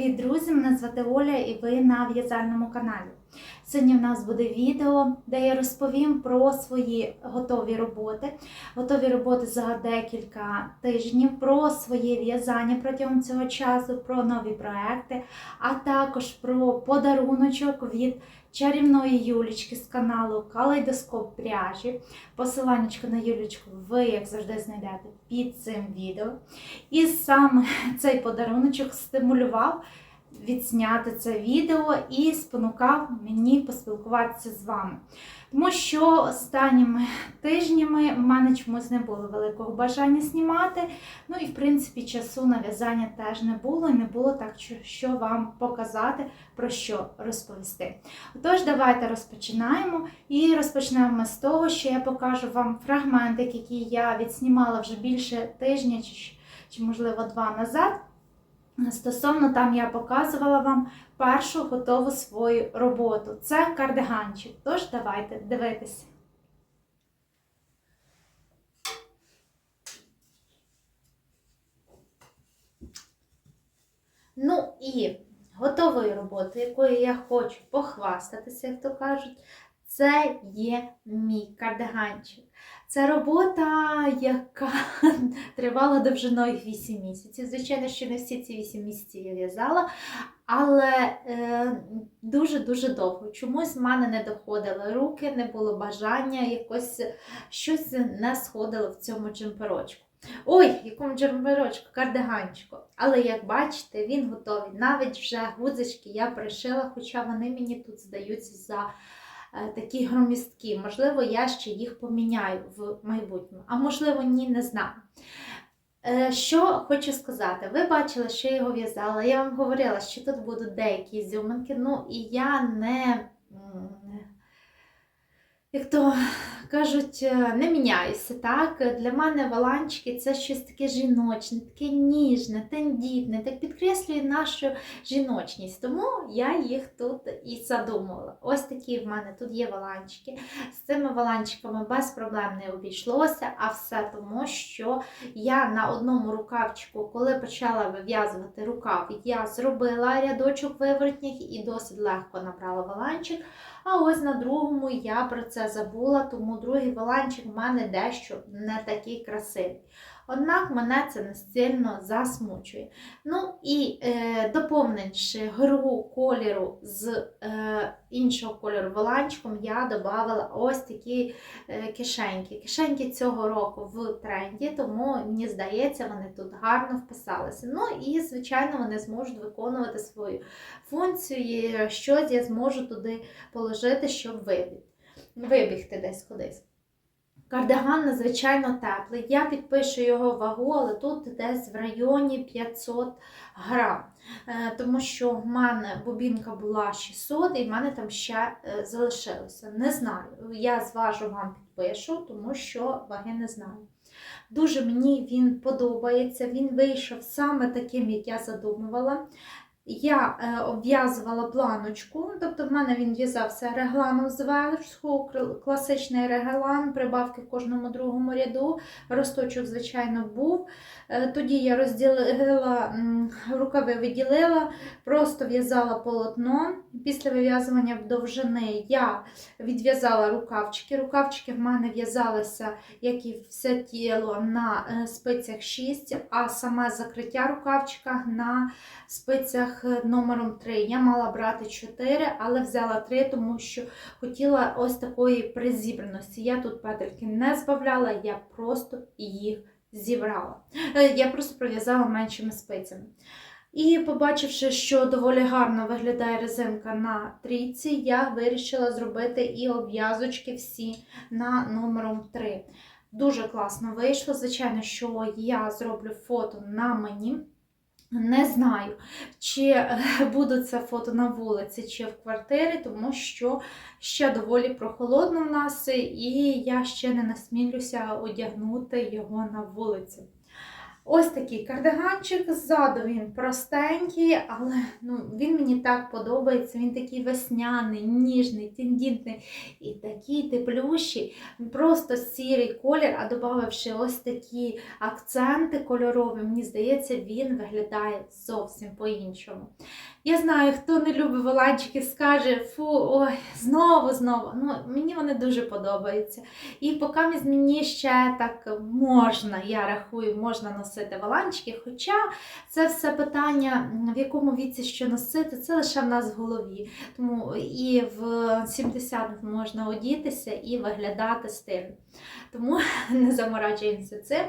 Привіт, друзі! Мене звати Оля і ви на в'язальному каналі. Сьогодні в нас буде відео, де я розповім про свої готові роботи. Готові роботи за декілька тижнів, про своє в'язання протягом цього часу, про нові проекти, а також про подаруночок від чарівної Юлічки з каналу Калейдоскоп пряжі. Посиланнячко на Юлічку ви, як завжди, знайдете під цим відео. І саме цей подаруночок стимулював відзняти це відео і спонукав мені поспілкуватися з вами. Тому що останніми тижнями в мене чомусь не було великого бажання знімати. Ну і в принципі часу на в'язання теж не було, і не було так, що вам показати, про що розповісти. Отож, давайте розпочинаємо. І розпочнемо ми з того, що я покажу вам фрагментик, який я відснімала вже більше тижня чи, чи можливо, два назад. Стосовно там я показувала вам першу готову свою роботу. Це кардиганчик. Тож давайте дивитися. Ну і готовою роботою, якою я хочу похвастатися, як то кажуть, це є мій кардиганчик. Це робота, яка тривала довжиною 8 місяців. Звичайно, що не всі ці 8 місяців я в'язала, але дуже-дуже довго. Чомусь в мене не доходили руки, не було бажання, якось щось не сходило в цьому джемперочку. Ой, якому джемперочку, кардиганчику. Але як бачите, він готовий. Навіть вже гудзички я пришила, хоча вони мені тут здаються за. Такі громісткі, можливо, я ще їх поміняю в майбутньому, а можливо, ні, не знаю. Е, що хочу сказати, ви бачили, що я його в'язала. Я вам говорила, що тут будуть деякі зюминки, ну і я не, як то кажуть, не міняюся. так? Для мене валанчики це щось таке жіночне, таке ніжне, тендітне, так підкреслює нашу жіночність. Тому я їх тут і задумала. Ось такі в мене тут є валанчики. З цими валанчиками без проблем не обійшлося, а все тому, що я на одному рукавчику, коли почала вив'язувати рукав, я зробила рядочок виворотніх і досить легко набрала валанчик. А ось на другому я про це забула, тому другий валанчик в мене дещо не такий красивий. Однак мене це не засмучує. Ну і е, доповнивши гру кольору з е, іншого кольору воланчиком, я додавала ось такі е, кишеньки. Кишеньки цього року в тренді, тому мені здається, вони тут гарно вписалися. Ну і, звичайно, вони зможуть виконувати свою функцію, щось я зможу туди положити, щоб вибігти десь кудись. Кардиган надзвичайно теплий. Я підпишу його вагу, але тут десь в районі 500 грам. Е, тому що в мене бобінка була 600 і в мене там ще е, залишилося. Не знаю. Я зважу вам підпишу, тому що ваги не знаю. Дуже мені він подобається, він вийшов саме таким, як я задумувала. Я е, обв'язувала планочку, тобто в мене він в'язався регланом зверху, класичний реглан, прибавки в кожному другому ряду. Росточок, звичайно, був. Е, тоді я розділила, рукави виділила, просто в'язала полотно. Після вив'язування довжини я відв'язала рукавчики. Рукавчики в мене в'язалися, як і все тіло, на е, спицях 6, а саме закриття рукавчика на спицях номером 3. Я мала брати 4, але взяла 3, тому що хотіла ось такої призібраності. Я тут петельки не збавляла, я просто їх зібрала. Е, я просто пров'язала меншими спицями. І, побачивши, що доволі гарно виглядає резинка на трійці, я вирішила зробити і обв'язочки всі на номером 3. Дуже класно вийшло. Звичайно, що я зроблю фото на мені. Не знаю, чи буде це фото на вулиці, чи в квартирі, тому що ще доволі прохолодно в нас, і я ще не насмілюся одягнути його на вулиці. Ось такий кардиганчик. Ззаду він простенький, але ну, він мені так подобається. Він такий весняний, ніжний, тендітний і такий теплющий. Просто сірий колір, а додавши ось такі акценти кольорові, мені здається, він виглядає зовсім по-іншому. Я знаю, хто не любить воланчики, скаже, фу, ой, знову, знову. Ну, мені вони дуже подобаються. І поки мені ще так можна, я рахую, можна носити воланчики. Хоча це все питання, в якому віці що носити, це лише в нас в голові. Тому і в 70 можна одітися і виглядати стильно. Тому не заморачуємося цим.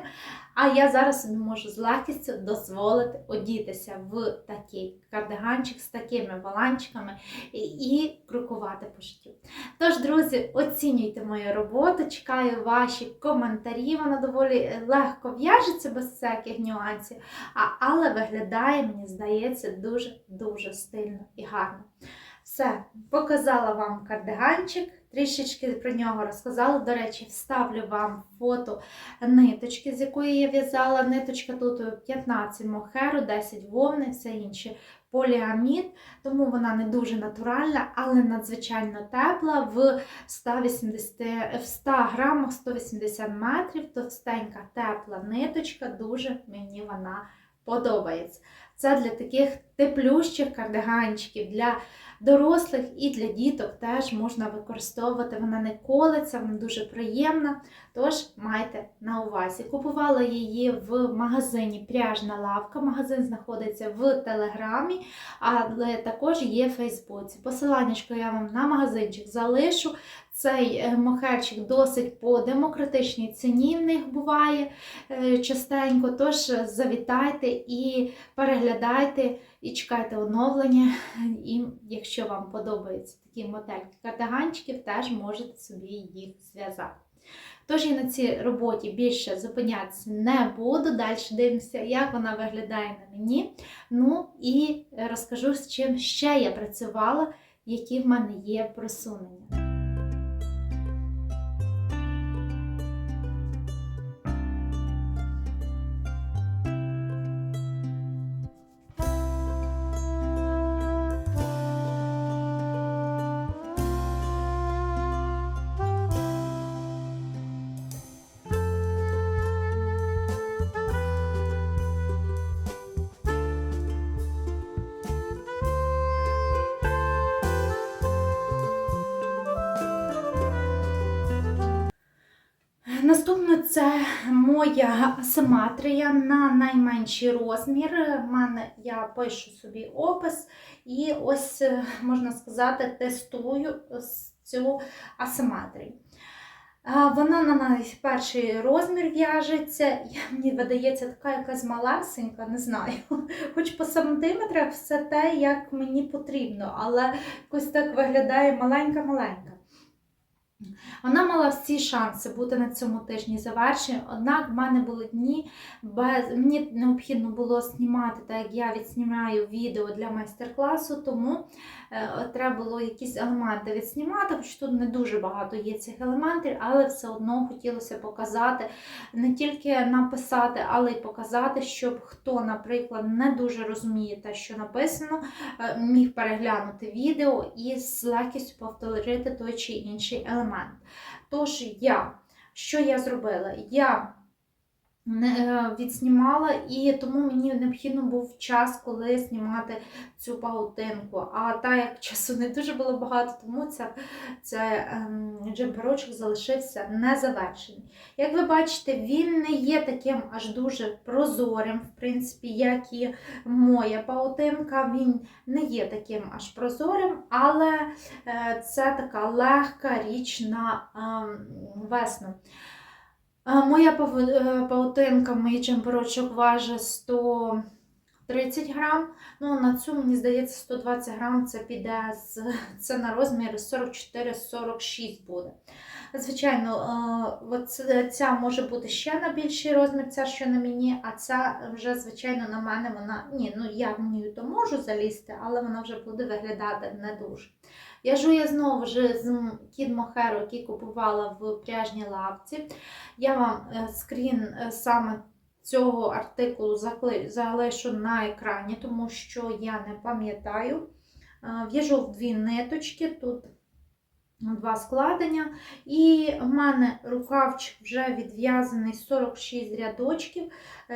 А я зараз собі можу з легкістю дозволити одітися в такий кардиганчик з такими воланчиками і, і крокувати по життю. Тож, друзі, оцінюйте мою роботу, чекаю ваші коментарі. Вона доволі легко в'яжеться без всяких нюансів, а, але виглядає, мені здається, дуже-дуже стильно і гарно. Все, показала вам кардиганчик, трішечки про нього розказала. До речі, вставлю вам фото ниточки, з якої я в'язала. Ниточка тут 15 мохеру, 10 вовни, все інше поліамід, тому вона не дуже натуральна, але надзвичайно тепла. В 180, в 100 грамах 180 метрів, товстенька тепла ниточка, дуже мені вона подобається. Це для таких теплющих кардиганчиків, для дорослих і для діток теж можна використовувати. Вона не колиться, вона дуже приємна. Тож майте на увазі. Купувала її в магазині Пряжна лавка. Магазин знаходиться в Телеграмі, але також є в Фейсбуці. Посилання я вам на магазинчик залишу. Цей е, мохерчик досить по демократичній ціні в них буває е, частенько. Тож завітайте і переглядайте, і чекайте оновлення. І якщо вам подобаються такі модельки кардиганчиків, теж можете собі їх зв'язати. Тож я на цій роботі більше зупинятися не буду. Далі дивимося, як вона виглядає на мені. Ну і розкажу, з чим ще я працювала, які в мене є просунення. Моя асиметрія на найменший розмір. У мене я пишу собі опис і ось, е, можна сказати, тестую цю асиметрію. Вона на найперший розмір в'яжеться. Мені видається така якась малесенька, не знаю. Хоч по сантиметрах все те, як мені потрібно, але якось так виглядає маленька-маленька. Вона мала всі шанси бути на цьому тижні завершеною, однак в мене були дні, без мені необхідно було знімати, так як я відснімаю відео для майстер-класу, тому треба було якісь елементи відснімати, хоч тут не дуже багато є цих елементів, але все одно хотілося показати, не тільки написати, але й показати, щоб хто, наприклад, не дуже розуміє те, що написано, е, міг переглянути відео і з легкістю повторити той чи інший елемент. Тож я, що я зробила? Я е, відснімала, і тому мені необхідно був час, коли знімати цю паутинку. А так як часу не дуже було багато, тому це, це ем, джемперочок залишився незавершений. Як ви бачите, він не є таким аж дуже прозорим, в принципі, як і моя паутинка. Він не є таким аж прозорим, але е, це така легка річ на ем, весну. Моя е, паутинка, мій чемперочок важить 130 грам. Ну, на цю, мені здається, 120 грам це піде це на розмір 44-46 буде. Звичайно, ця може бути ще на більший розмір, ця що на мені, а ця вже, звичайно, на мене вона. Ні, ну я в ній то можу залізти, але вона вже буде виглядати не дуже. В'яжу я знову ж з кід Мохеру, який купувала в пряжній лавці. Я вам е, скрін е, саме цього артикулу залишу на екрані, тому що я не пам'ятаю. Е, В'яжу в дві ниточки, тут два складення. І в мене рукавчик вже відв'язаний 46 рядочків.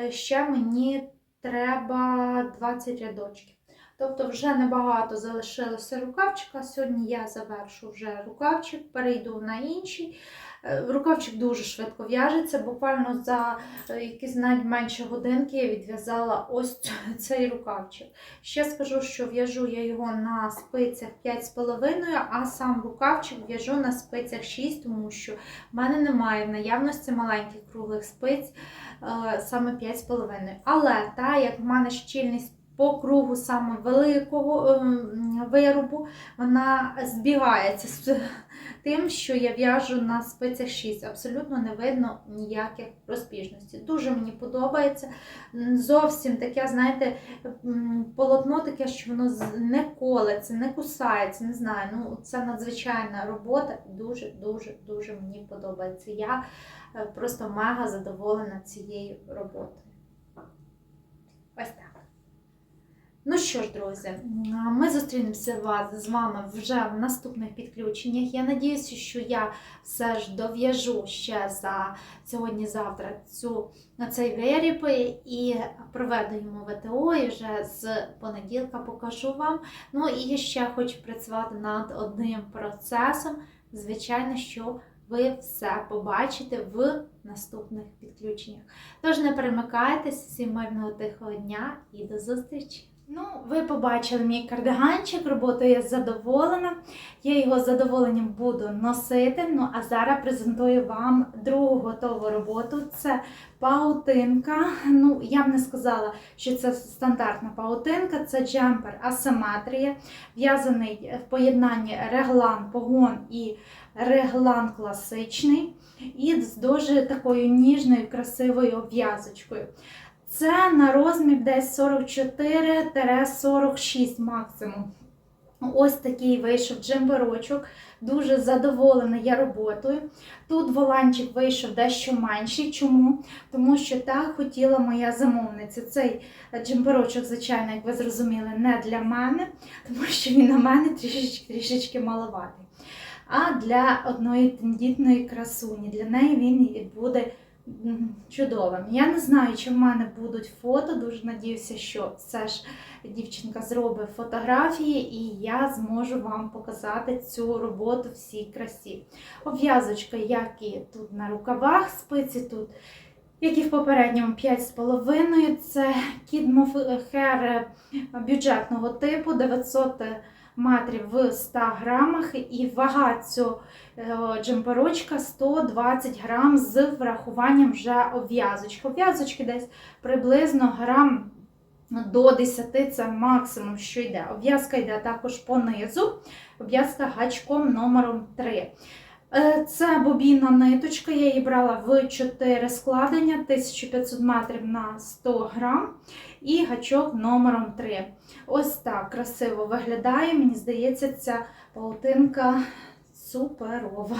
Ще мені треба 20 рядочків. Тобто вже небагато залишилося рукавчика. Сьогодні я завершу вже рукавчик, перейду на інший. Е, Рукавчик дуже швидко в'яжеться. Буквально за е, якісь навіть менше годинки я відв'язала ось цей рукавчик. Ще скажу, що в'яжу я його на спицях 5,5, а сам рукавчик в'яжу на спицях 6, тому що в мене немає в наявності маленьких круглих спиць е, саме 5,5. Але та, як в мене щільність по кругу саме великого ем, виробу, вона збігається з тим, що я в'яжу на спицях 6. Абсолютно не видно ніяких розбіжностей. Дуже мені подобається. Зовсім таке, знаєте, полотно таке, що воно не колеться, не кусається, не знаю. Ну, це надзвичайна робота. Дуже, дуже, дуже мені подобається. Я е, просто мега задоволена цією роботою. Ось так. Ну що ж, друзі, ми зустрінемося вас з вами вже в наступних підключеннях. Я надіюся, що я все ж дов'яжу ще за сьогодні-завтра цю на цей виріб і проведу йому ВТО і вже з понеділка покажу вам. Ну і я ще хочу працювати над одним процесом. Звичайно, що ви все побачите в наступних підключеннях. Тож не перемикайтеся, всім мирного тихого дня і до зустрічі! Ну, ви побачили мій кардиганчик, роботою я задоволена. Я його з задоволенням буду носити. Ну, а зараз презентую вам другу готову роботу. Це паутинка. Ну, я б не сказала, що це стандартна паутинка, це джемпер асиметрія, в'язаний в поєднанні реглан погон і реглан класичний. І з дуже такою ніжною, красивою обв'язочкою. Це на розмір десь 44-46 максимум. Ось такий вийшов джемперочок. Дуже задоволена я роботою. Тут воланчик вийшов дещо менший. Чому? Тому що так хотіла моя замовниця. Цей джемперочок, звичайно, як ви зрозуміли, не для мене, тому що він на мене трішечки трішечки маловатий. А для одної тендітної красуні. Для неї він буде чудовим. Я не знаю, чи в мене будуть фото. Дуже надіюся, що все ж дівчинка зробить фотографії, і я зможу вам показати цю роботу всій красі. Обв'язочка, як і тут на рукавах, спиці тут. Як і в попередньому 5,5, це Hair бюджетного типу 900 метрів в 100 грамах, і вага цього е, джемперочка 120 грам з врахуванням вже обв'язочки. Обв'язочки десь приблизно грам до 10 це максимум, що йде. Обв'язка йде також по низу, обв'язка гачком номером 3. Е, Це бобінна ниточка, я її брала в 4 складення, 1500 метрів на 100 грам і гачок номером 3. Ось так красиво виглядає. Мені здається, ця паутинка суперова.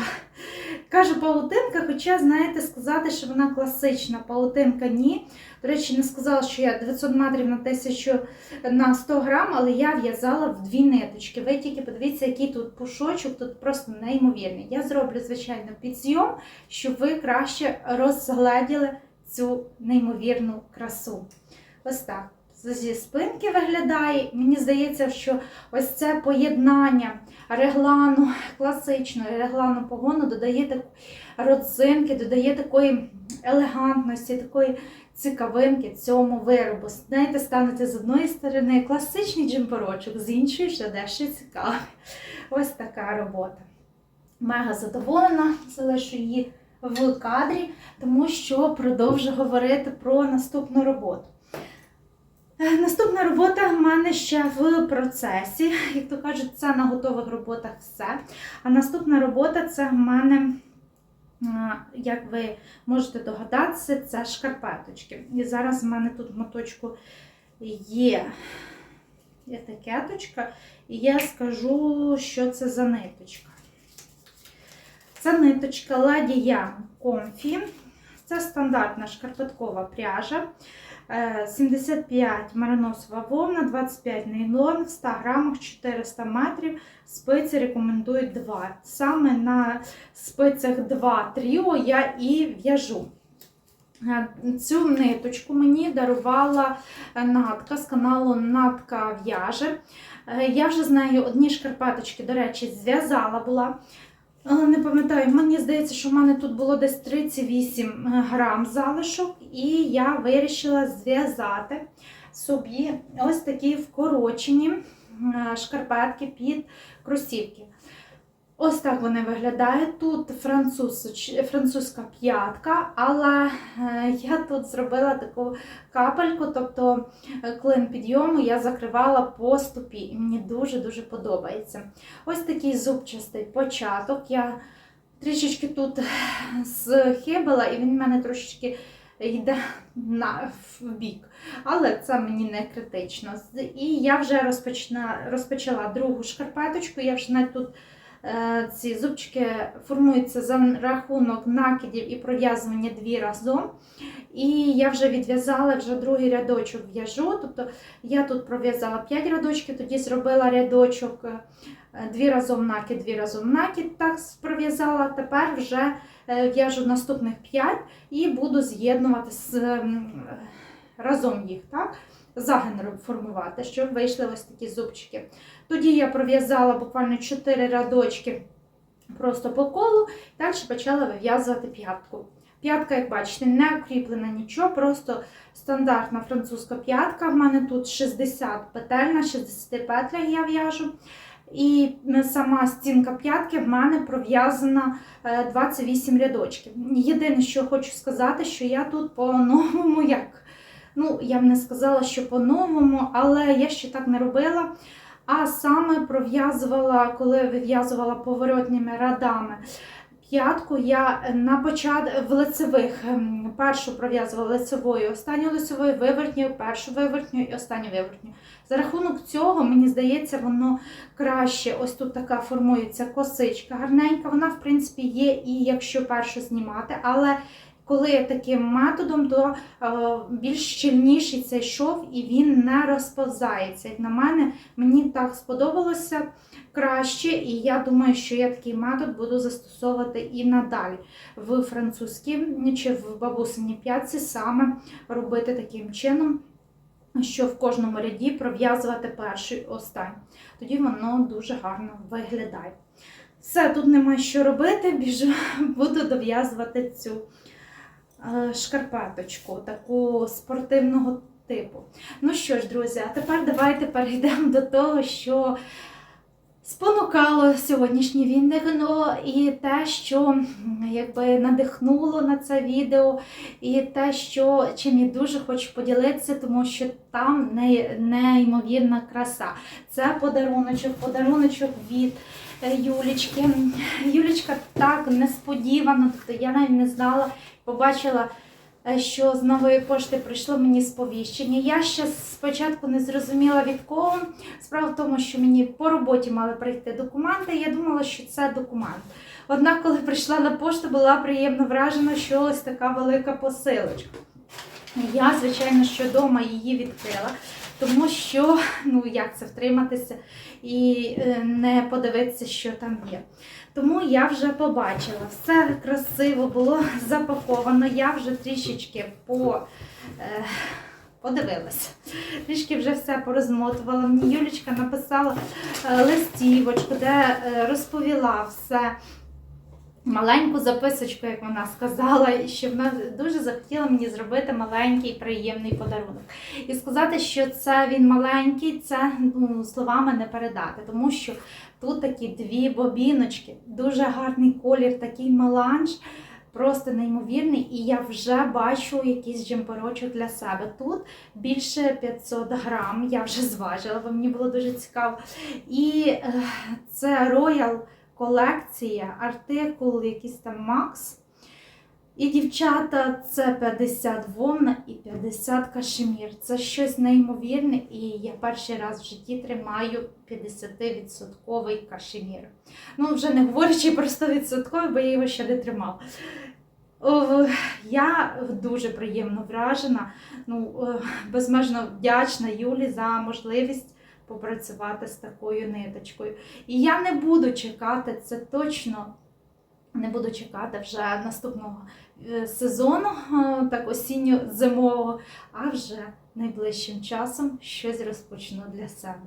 Кажу паутинка, хоча, знаєте, сказати, що вона класична паутинка ні. До речі, не сказала, що я 900 метрів на 1000 на 100 грам, але я в'язала в дві ниточки. Ви тільки подивіться, який тут пушочок, тут просто неймовірний. Я зроблю, звичайно, підзйом, щоб ви краще розгледіли цю неймовірну красу. Ось так. Зі спинки виглядає. Мені здається, що ось це поєднання реглану класичного реглану погону додає родзинки, додає такої елегантності, такої цікавинки цьому виробу. Знаєте, станете з одної сторони класичний джемперочок, з іншої ще дещо цікавий. Ось така робота. Мега задоволена, залишу її в кадрі, тому що продовжу говорити про наступну роботу. Е, Наступна робота в мене ще в процесі. Як то кажуть, це на готових роботах все. А наступна робота це в мене, як ви можете догадатися, це шкарпеточки. І зараз в мене тут в моточку є етикеточка, і я скажу, що це за ниточка. Це ниточка Ladія Comfy. Це стандартна шкарпеткова пряжа. Е, 75 мериносова вовна, 25 нейлон, в 100 грамах 400 метрів. Спиці рекомендують 2. Саме на спицях 2 тріо я і в'яжу. Е, Цю ниточку мені дарувала е, Натка з каналу Натка в'яже. Е, Я вже з нею одні шкарпеточки, до речі, зв'язала була. Е, Не пам'ятаю, мені здається, що в мене тут було десь 38 грам залишок, і я вирішила зв'язати собі ось такі вкорочені е, шкарпетки під кросівки. Ось так вони виглядають. Тут француз, французька п'ятка, але е, я тут зробила таку капельку, тобто е, клин підйому я закривала по стопі, і мені дуже-дуже подобається. Ось такий зубчастий початок. Я трішечки тут схибила, і він в мене трошечки йде на в бік. Але це мені не критично. І я вже розпочна, розпочала другу шкарпеточку. Я вже навіть тут е, ці зубчики формуються за рахунок накидів і пров'язування дві разом. І я вже відв'язала вже другий рядочок в'яжу. Тобто я тут пров'язала 5 рядочків, тоді зробила рядочок е, дві разом накид, дві разом накид, так пров'язала. Тепер вже е, в'яжу наступних 5 і буду з'єднувати з, разом їх, так? Загин формувати, щоб вийшли ось такі зубчики. Тоді я пров'язала буквально 4 рядочки просто по колу, далі почала вив'язувати п'ятку. П'ятка, як бачите, не укріплена нічого, просто стандартна французька п'ятка. В мене тут 60 петель, на 60 петлях я в'яжу. І сама стінка п'ятки в мене пров'язана е, 28 рядочків. Єдине, що хочу сказати, що я тут по-новому, як, ну, я б не сказала, що по-новому, але я ще так не робила. А саме пров'язувала, коли вив'язувала поворотніми радами п'ятку, я на почат в лицевих ем, першу пров'язувала лицевою, останню лицевою, вивертньою, першу вивертню і останню вивертню. За рахунок цього, мені здається, воно краще. Ось тут така формується косичка гарненька. Вона, в принципі, є і якщо першу знімати, але коли таким методом, то е, більш щільніший цей шов і він не розповзається. Як на мене, мені так сподобалося краще, і я думаю, що я такий метод буду застосовувати і надалі в французькій чи в бабусиній п'ятці саме робити таким чином. Що в кожному ряді пров'язувати перший останній. Тоді воно дуже гарно виглядає. Все, тут нема що робити, біжу, буду дов'язувати цю шкарпеточку, таку спортивного типу. Ну що ж, друзі, а тепер давайте перейдемо до того, що спонукало сьогоднішнє відео і те, що якби надихнуло на це відео, і те, що чим я дуже хочу поділитися, тому що там не- неймовірна краса. Це подаруночок, подаруночок від е, Юлічки. Юлічка так несподівано, тобто я навіть не знала, побачила. е, Що з нової пошти прийшло мені сповіщення. Я ще спочатку не зрозуміла від кого. Справа в тому, що мені по роботі мали прийти документи. Я думала, що це документ. Однак, коли прийшла на пошту, була приємно вражена, що ось така велика посилочка. Я, звичайно, що вдома її відкрила, тому що ну як це втриматися і е, не подивитися, що там є. Тому я вже побачила, все красиво було запаковано. Я вже трішечки по. Е, Подивилася. Трішки вже все порозмотувала. Мені Юлічка написала е, листівочку, де е, розповіла все. Маленьку записочку, як вона сказала, і що вона дуже захотіла мені зробити маленький приємний подарунок. І сказати, що це він маленький, це ну, словами не передати, тому що тут такі дві бобіночки, дуже гарний колір, такий меланж, просто неймовірний. І я вже бачу якийсь джемперочок для себе. Тут більше 500 грам, я вже зважила, бо мені було дуже цікаво. І е, це Royal колекція, артикул, якийсь там Макс. І дівчата, це 50 вовна і 50 кашемір. Це щось неймовірне, і я перший раз в житті тримаю 50% кашемір. Ну, вже не говорячи про 100%, бо я його ще не тримала. Я дуже приємно вражена, ну, е, безмежно вдячна Юлі за можливість попрацювати з такою ниточкою. І я не буду чекати, це точно не буду чекати вже наступного е, сезону, е, так осінньо-зимового, а вже найближчим часом щось розпочну для себе.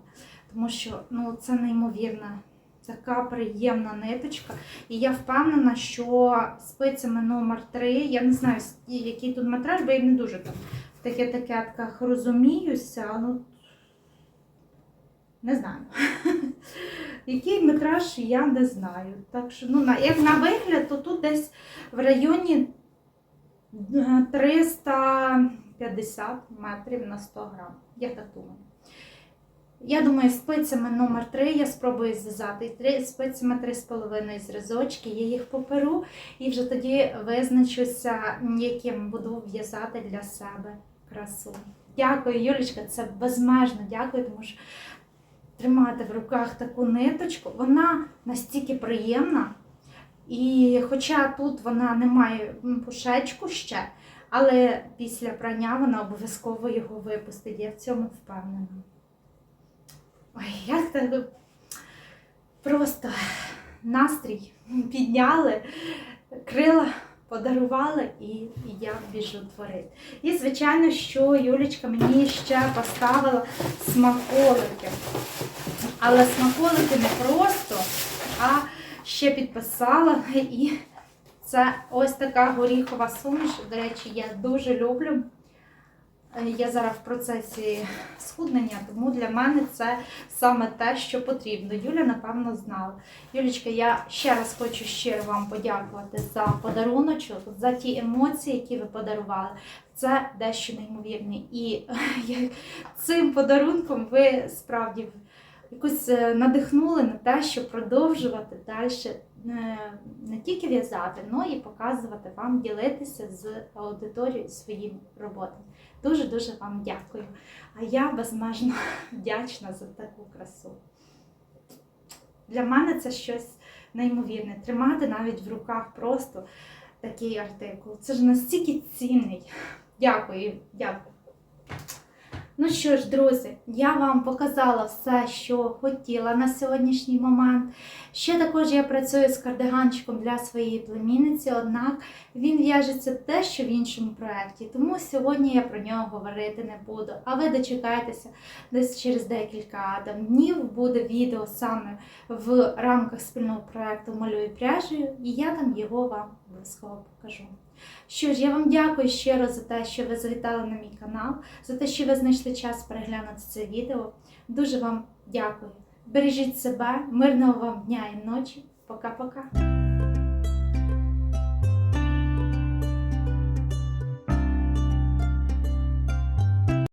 Тому що ну, це неймовірна, така приємна ниточка. І я впевнена, що спицями номер 3 я не знаю, який тут метраж, бо я не дуже там в таких етикетках розуміюся. Ну, не знаю. Який метраж я не знаю. Так що, ну, як на вигляд, то тут десь в районі е, 350 метрів на 100 грам. Я так думаю. Я думаю, спицями номер 3 я спробую зв'язати спицями 3,5 зразочки, я їх поперу і вже тоді визначуся, яким буду в'язати для себе красу. Дякую, Юлічка, це безмежно дякую, тому що тримати в руках таку ниточку, вона настільки приємна. І хоча тут вона не має пушечку ще, але після прання вона обов'язково його випустить. Я в цьому впевнена. Ой, як так просто настрій підняли, крила подарували і я біжу творити. І, звичайно, що Юлічка мені ще поставила смаколики. Але смаколики не просто, а ще підписала. І це ось така горіхова суміш. До речі, я дуже люблю. Е, Я зараз в процесі схуднення, тому для мене це саме те, що потрібно. Юля, напевно, знала. Юлічка, я ще раз хочу щиро вам подякувати за подаруночок, за ті емоції, які ви подарували. Це дещо неймовірне. І цим подарунком ви справді якось е, надихнули на те, щоб продовжувати далі не тільки в'язати, але і показувати вам, ділитися з аудиторією своїм роботами. Дуже-дуже вам дякую. А я безмежно вдячна за таку красу. Для мене це щось неймовірне. Тримати навіть в руках просто такий артикул. Це ж настільки цінний. Дякую, дякую. Ну що ж, друзі, я вам показала все, що хотіла на сьогоднішній момент. Ще також я працюю з кардиганчиком для своєї племінниці, однак він в'яжеться те, що в іншому проєкті. Тому сьогодні я про нього говорити не буду. А ви дочекайтеся, десь через декілька днів буде відео саме в рамках спільного проєкту Малюю пряжею, і я там його вам обов'язково покажу. Що ж, я вам дякую щиро за те, що ви завітали на мій канал, за те, що ви знайшли час переглянути це відео. Дуже вам дякую. Бережіть себе, мирного вам дня і ночі. Пока-пока.